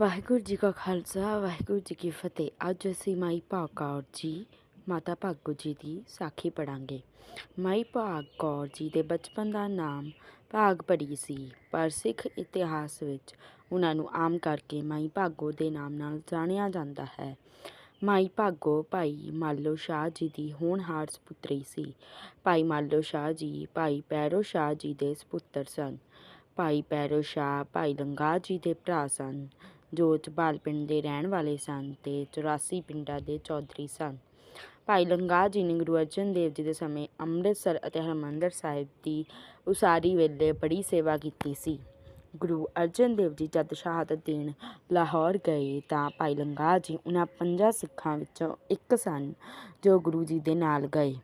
ਵਾਹਿਗੁਰੂ ਜੀ ਕਾ ਖਾਲਸਾ, ਵਾਹਿਗੁਰੂ ਜੀ ਕੀ ਫਤਿਹ। ਅੱਜ ਅਸੀਂ ਮਾਈ ਭਾਗ ਕੌਰ ਜੀ, ਮਾਤਾ ਭਾਗੋ ਜੀ ਦੀ ਸਾਖੀ ਪੜਾਂਗੇ ਮਾਈ ਭਾਗ ਕੌਰ ਜੀ ਦੇ ਬਚਪਨ ਦਾ ਨਾਮ ਭਾਗ ਭਰੀ ਸੀ, ਪਰ ਸਿੱਖ ਇਤਿਹਾਸ ਵਿੱਚ ਉਹਨਾਂ ਨੂੰ ਆਮ ਕਰਕੇ ਮਾਈ ਭਾਗੋ ਦੇ ਨਾਮ ਨਾਲ ਜਾਣਿਆ ਜਾਂਦਾ ਹੈ। ਮਾਈ ਭਾਗੋ ਭਾਈ ਮਾਲੋ ਸ਼ਾਹ ਜੀ ਦੀ ਹੋਣਹਾਰ ਸੁਪੁੱਤਰੀ ਸੀ। ਭਾਈ ਮਾਲੋ ਸ਼ਾਹ ਜੀ, ਭਾਈ ਪੈਰੋ ਸ਼ਾਹ ਜੀ ਦੇ ਸੁਪੁੱਤਰ ਸਨ। ਭਾਈ ਪੈਰੋ ਸ਼ਾਹ, ਭਾਈ ਲੰਗਾ ਜੀ ਦੇ ਭਰਾ ਸਨ। ਜੋ ਝਬਾਲ ਪਿੰਡ ਦੇ ਰਹਿਣ ਵਾਲੇ ਸਨ ਤੇ 84 ਪਿੰਡਾਂ ਦੇ ਚੌਧਰੀ ਸਨ। ਭਾਈ ਲੰਗਾ ਜੀ ਨੇ ਗੁਰੂ ਅਰਜਨ ਦੇਵ ਜੀ ਦੇ ਸਮੇਂ ਅੰਮ੍ਰਿਤਸਰ ਅਤੇ ਹਰਿਮੰਦਰ ਸਾਹਿਬ ਦੀ ਉਸਾਰੀ ਵੇਲੇ ਬੜੀ ਸੇਵਾ ਕੀਤੀ ਸੀ। ਗੁਰੂ ਅਰਜਨ ਦੇਵ ਜੀ ਜਦ ਸ਼ਹਾਦਤ ਦੇਣ ਲਾਹੌਰ ਗਏ ਤਾਂ ਭਾਈ ਲੰਗਾ ਜੀ ਉਹਨਾਂ ਪੰਜਾਂ ਸਿੱਖਾਂ ਵਿੱਚੋਂ ਇੱਕ ਸਨ ਜੋ ਗੁਰੂ ਜੀ ਦੇ ਨਾਲ ਗਏ।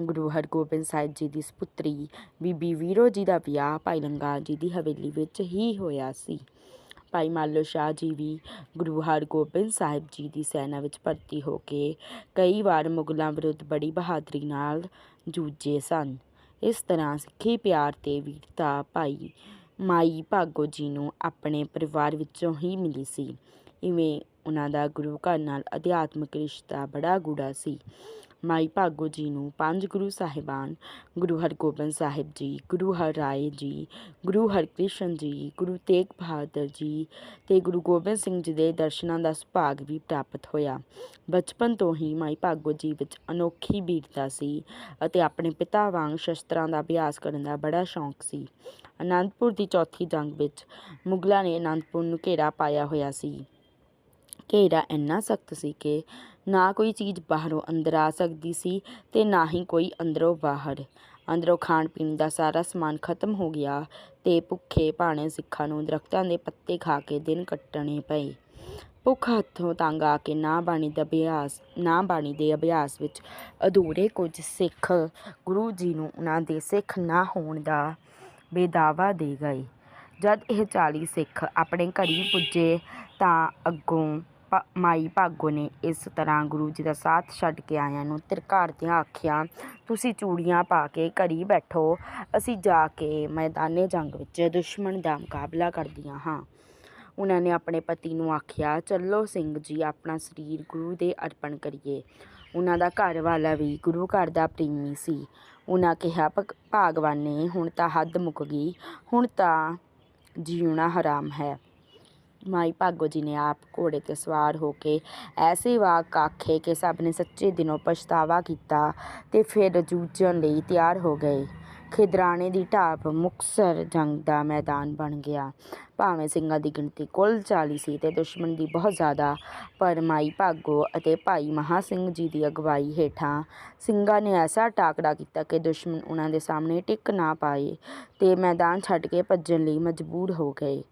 ਗੁਰੂ ਹਰਗੋਬਿੰਦ ਸਾਹਿਬ ਜੀ ਦੀ ਸੁਪੁੱਤਰੀ ਬੀਬੀ ਵੀਰੋ ਜੀ ਦਾ ਵਿਆਹ ਭਾਈ ਲੰਗਾ ਜੀ ਦੀ ਹਵੇਲੀ ਵਿੱਚ ਹੀ ਹੋਇਆ ਸੀ। ਭਾਈ ਮਾਲੋ ਸ਼ਾਹ ਜੀ ਵੀ ਗੁਰੂ ਹਰਗੋਬਿੰਦ ਸਾਹਿਬ ਜੀ ਦੀ ਸੈਨਾ ਵਿੱਚ ਭਰਤੀ ਹੋ ਕੇ ਕਈ ਵਾਰ ਮੁਗਲਾਂ ਵਿਰੁੱਧ ਬੜੀ ਬਹਾਦਰੀ ਨਾਲ ਜੂਝੇ ਸਨ। ਇਸ ਤਰ੍ਹਾਂ ਸਿੱਖੀ ਪਿਆਰ ਤੇ ਵੀਰਤਾ ਭਾਈ ਮਾਈ ਭਾਗੋ ਜੀ ਨੂੰ ਆਪਣੇ ਪਰਿਵਾਰ ਵਿੱਚੋਂ ਹੀ ਮਿਲੀ ਸੀ। ਇਵੇਂ ਉਹਨਾਂ ਦਾ ਗੁਰੂ ਘਰ ਨਾਲ ਅਧਿਆਤਮਿਕ ਰਿਸ਼ਤਾ ਬੜਾ ਗੂੜਾ ਸੀ। ਮਾਈ ਭਾਗੋ ਜੀ ਨੂੰ ਪੰਜ ਗੁਰੂ ਸਾਹਿਬਾਨ, ਗੁਰੂ ਹਰਗੋਬਿੰਦ ਸਾਹਿਬ ਜੀ, ਗੁਰੂ ਹਰਰਾਏ ਜੀ, ਗੁਰੂ ਹਰਕ੍ਰਿਸ਼ਨ ਜੀ, ਗੁਰੂ ਤੇਗ ਬਹਾਦਰ ਜੀ ਤੇ ਗੁਰੂ ਗੋਬਿੰਦ ਸਿੰਘ ਜੀ ਦੇ ਦਰਸ਼ਨਾਂ ਦਾ ਸੁਭਾਗ ਵੀ ਪ੍ਰਾਪਤ ਹੋਇਆ। ਬਚਪਨ ਤੋਂ ਹੀ ਮਾਈ ਭਾਗੋ ਜੀ ਵਿੱਚ ਅਨੋਖੀ ਵੀਰਤਾ ਸੀ ਅਤੇ ਆਪਣੇ ਪਿਤਾ ਵਾਂਗ ਸ਼ਸਤਰਾਂ ਦਾ ਅਭਿਆਸ ਕਰਨ ਦਾ ਬੜਾ ਸ਼ੌਂਕ ਸੀ। ਅਨੰਦਪੁਰ ਦੀ ਚੌਥੀ ਜੰਗ ਵਿੱਚ ਮੁਗਲਾਂ ਨੇ ਅਨੰਦਪੁਰ ਨੂੰ ਘੇਰਾ ਪਾਇਆ ਹੋਇਆ ਸੀ। ਘੇਰਾ ਇੰਨਾ ਸਖਤ ਸੀ ਕਿ ਨਾ ਕੋਈ ਚੀਜ਼ ਬਾਹਰੋਂ ਅੰਦਰ ਆ ਸਕਦੀ ਸੀ ਅਤੇ ਨਾ ਹੀ ਕੋਈ ਅੰਦਰੋਂ ਬਾਹਰ। ਅੰਦਰੋਂ ਖਾਣ ਪੀਣ ਦਾ ਸਾਰਾ ਸਮਾਨ ਖਤਮ ਹੋ ਗਿਆ ਅਤੇ ਭੁੱਖੇ ਭਾਣੇ ਸਿੱਖਾਂ ਨੂੰ ਦਰੱਖਤਾਂ ਦੇ ਪੱਤੇ ਖਾ ਕੇ ਦਿਨ ਕੱਟਣੇ ਪਏ। ਭੁੱਖ ਹੱਥੋਂ ਤੰਗ ਆ ਕੇ ਨਾ ਬਾਣੀ ਦਾ ਅਭਿਆਸ, ਨਾ ਬਾਣੀ ਦੇ ਅਭਿਆਸ ਵਿੱਚ ਅਧੂਰੇ ਕੁਝ ਸਿੱਖ ਗੁਰੂ ਜੀ ਨੂੰ ਉਹਨਾਂ ਦੇ ਸਿੱਖ ਨਾ ਹੋਣ ਦਾ ਬੇਦਾਵਾ ਦੇ ਗਏ। ਜਦ ਇਹ 40 ਸਿੱਖ ਆਪਣੇ ਘਰੀ ਪੁੱਜੇ ਤਾਂ ਅੱਗੋਂ ਮਾਈ ਭਾਗੋ ਨੇ ਇਸ ਤਰ੍ਹਾਂ ਗੁਰੂ ਜੀ ਦਾ ਸਾਥ ਛੱਡ ਕੇ ਆਇਆਂ ਨੂੰ ਧਿਰਕਾਰਦਿਆਂ ਆਖਿਆ, ਤੁਸੀਂ ਚੂੜੀਆਂ ਪਾ ਕੇ ਘੜੀ ਬੈਠੋ, ਅਸੀਂ ਜਾ ਕੇ ਮੈਦਾਨੇ ਜੰਗ ਵਿੱਚ ਦੁਸ਼ਮਣ ਦਾ ਮੁਕਾਬਲਾ ਕਰਦੀਆਂ ਹਾਂ। ਉਹਨਾਂ ਨੇ ਆਪਣੇ ਪਤੀ ਨੂੰ ਆਖਿਆ, ਚੱਲੋ ਸਿੰਘ ਜੀ, ਆਪਣਾ ਸਰੀਰ ਗੁਰੂ ਦੇ ਅਰਪਣ ਕਰੀਏ। ਉਹਨਾਂ ਦਾ ਘਰ ਵਾਲਾ ਵੀ ਗੁਰੂ ਘਰ ਦਾ ਪ੍ਰੇਮੀ ਸੀ। ਉਹਨਾਂ ਕਿਹਾ, "ਭਗ- ਨੇ ਹੁਣ ਤਾਂ ਹੱਦ ਮੁੱਕ ਗਈ, ਹੁਣ ਤਾਂ ਜੀਉਣਾ ਹਰਾਮ ਹੈ। ਮਾਈ ਭਾਗੋ ਜੀ ਨੇ ਆਪ ਘੋੜੇ ਤੇ ਸਵਾਰ ਹੋ ਕੇ ਐਸੇ ਵਾਕ ਆਖੇ ਕਿ ਸਭ ਨੇ ਸੱਚੇ ਦਿਨੋਂ ਪਛਤਾਵਾ ਕੀਤਾ ਤੇ ਫਿਰ ਜੂਝਣ ਲਈ ਤਿਆਰ ਹੋ ਗਏ। ਖਿਦਰਾਣੇ ਦੀ ਢਾਬ ਮੁਕਸਰ ਜੰਗ ਦਾ ਮੈਦਾਨ ਬਣ ਗਿਆ। ਭਾਵੇਂ ਸਿੰਘਾਂ ਦੀ ਗਿਣਤੀ ਕੁੱਲ 40 ਸੀ ਤੇ ਦੁਸ਼ਮਣ ਦੀ ਬਹੁਤ ਜ਼ਿਆਦਾ, ਪਰ ਮਾਈ ਭਾਗੋ ਅਤੇ ਭਾਈ ਮਹਾ ਸਿੰਘ ਜੀ ਦੀ ਅਗਵਾਈ ਹੇਠਾਂ ਸਿੰਘਾਂ ਨੇ ਐਸਾ ਟਾਕਰਾ ਕੀਤਾ ਕਿ ਦੁਸ਼ਮਣ ਉਹਨਾਂ ਦੇ ਸਾਹਮਣੇ ਟਿਕ ਨਾ ਪਾਏ ਤੇ ਮੈਦਾਨ ਛੱਡ ਕੇ ਭੱਜਣ ਲਈ ਮਜਬੂਰ ਹੋ ਗਏ।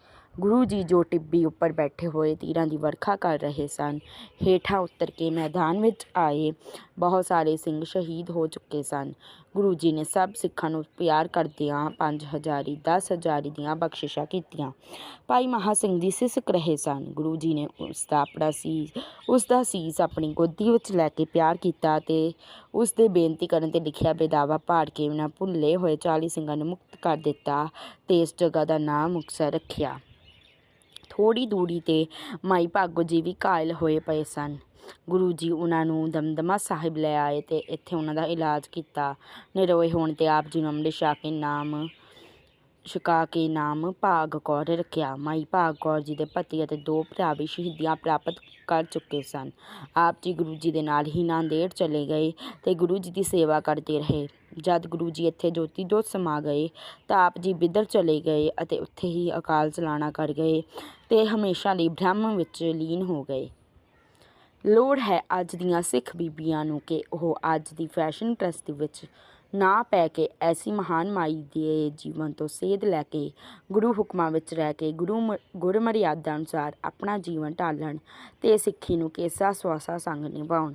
ਗੁਰੂ ਜੀ ਜੋ ਟਿੱਬੀ ਉੱਪਰ ਬੈਠੇ ਹੋਏ ਤੀਰਾਂ ਦੀ ਵਰਖਾ ਕਰ ਰਹੇ ਸਨ, ਹੇਠਾਂ ਉਤਰ ਕੇ ਮੈਦਾਨ ਵਿੱਚ ਆਏ, ਬਹੁਤ ਸਾਰੇ ਸਿੰਘ ਸ਼ਹੀਦ ਹੋ ਚੁੱਕੇ ਸਨ। ਗੁਰੂ ਜੀ ਨੇ ਸਭ ਸਿੱਖਾਂ ਨੂੰ ਪਿਆਰ ਕਰਦਿਆਂ ਪੰਜ ਹਜ਼ਾਰੀ, ਦਸ ਹਜ਼ਾਰੀ ਦੀਆਂ ਬਖਸ਼ਿਸ਼ਾਂ ਕੀਤੀਆਂ। ਭਾਈ ਮਹਾ ਸਿੰਘ ਦੀ ਸਿਸਕ ਰਹੇ ਸਨ। ਗੁਰੂ ਜੀ ਨੇ ਉਸ ਦਾ ਆਪਣਾ ਸੀਸ, ਉਸ ਦਾ ਸੀਸ ਆਪਣੀ ਗੋਦੀ ਵਿੱਚ ਲੈ ਕੇ ਪਿਆਰ ਕੀਤਾ ਤੇ ਉਸ ਦੇ ਬੇਨਤੀ ਕਰਨ ਤੇ ਲਿਖਿਆ, ਬੇਦਾਵਾ ਪਾੜ ਕੇ ਉਹਨਾਂ ਭੁੱਲੇ ਹੋਏ 40 ਸਿੰਘਾਂ ਨੂੰ ਮੁਕਤ ਕਰ ਦਿੱਤਾ ਤੇ ਇਸ ਜਗ੍ਹਾ ਦਾ ਨਾਮ ਮੁਕਤਸਰ ਰੱਖਿਆ। ਥੋੜੀ ਦੂਰੀ ਤੇ ਮਾਈ ਭਾਗੋ ਜੀ ਵੀ ਘਾਇਲ ਹੋਏ ਪਏ ਸਨ। ਗੁਰੂ ਜੀ ਉਹਨਾਂ ਨੂੰ ਦਮਦਮਾ ਸਾਹਿਬ ਲੈ ਆਏ ਤੇ ਇੱਥੇ ਉਹਨਾਂ ਦਾ ਇਲਾਜ ਕੀਤਾ। ਨਿਰੋਏ ਹੋਣ ਤੇ ਆਪ ਜੀ ਨੂੰ ਅੰਮ੍ਰਿਤ ਛਕਾ ਕੇ ਨਾਮ ਛਕਾ ਕੇ ਨਾਮ ਭਾਗ ਕੌਰ ਰੱਖਿਆ। ਮਾਈ ਭਾਗ ਕੌਰ ਜੀ ਦੇ ਪਤੀ ਅਤੇ ਦੋ ਭਰਾ ਵੀ ਸ਼ਹੀਦੀਆਂ ਪ੍ਰਾਪਤ ਕਰ ਚੁੱਕੇ ਸਨ। ਆਪ ਜੀ ਗੁਰੂ ਜੀ ਦੇ ਨਾਲ ਹੀ ਨਾਂਦੇੜ ਚਲੇ ਗਏ ਤੇ ਗੁਰੂ ਜੀ ਦੀ ਸੇਵਾ ਕਰਦੇ ਰਹੇ। ਜਦ ਗੁਰੂ ਜੀ ਇੱਥੇ ਜੋਤੀ ਜੋਤ ਸਮਾ ਗਏ ਤਾਂ ਆਪ ਜੀ ਬਿੱਦਰ ਚਲੇ ਗਏ ਅਤੇ ਉੱਥੇ ਹੀ ਅਕਾਲ ਚਲਾਣਾ ਕਰ ਗਏ ਤੇ ਹਮੇਸ਼ਾ ਲਈ ਬ੍ਰਹਮ ਵਿੱਚ ਲੀਨ ਹੋ ਗਏ। ਲੋੜ ਹੈ ਅੱਜ ਦੀਆਂ ਸਿੱਖ ਬੀਬੀਆਂ ਨੂੰ ਕਿ ਉਹ ਅੱਜ ਦੀ ਫੈਸ਼ਨ ਪ੍ਰਸਤੀ ਵਿੱਚ ਨਾ ਪੈ ਕੇ ਐਸੀ ਮਹਾਨ ਮਾਈ ਦੇ ਜੀਵਨ ਤੋਂ ਸੇਧ ਲੈ ਕੇ ਗੁਰੂ ਹੁਕਮਾਂ ਵਿੱਚ ਰਹਿ ਕੇ ਗੁਰੂ ਮ- ਗੁਰਮਰਿਆਦਾ ਅਨੁਸਾਰ ਆਪਣਾ ਜੀਵਨ ਢਾਲਣ ਤੇ ਸਿੱਖੀ ਨੂੰ ਕੇਸਾ ਸਵਾਸਾ ਸੰਗ ਨਿਭਾਉਣ।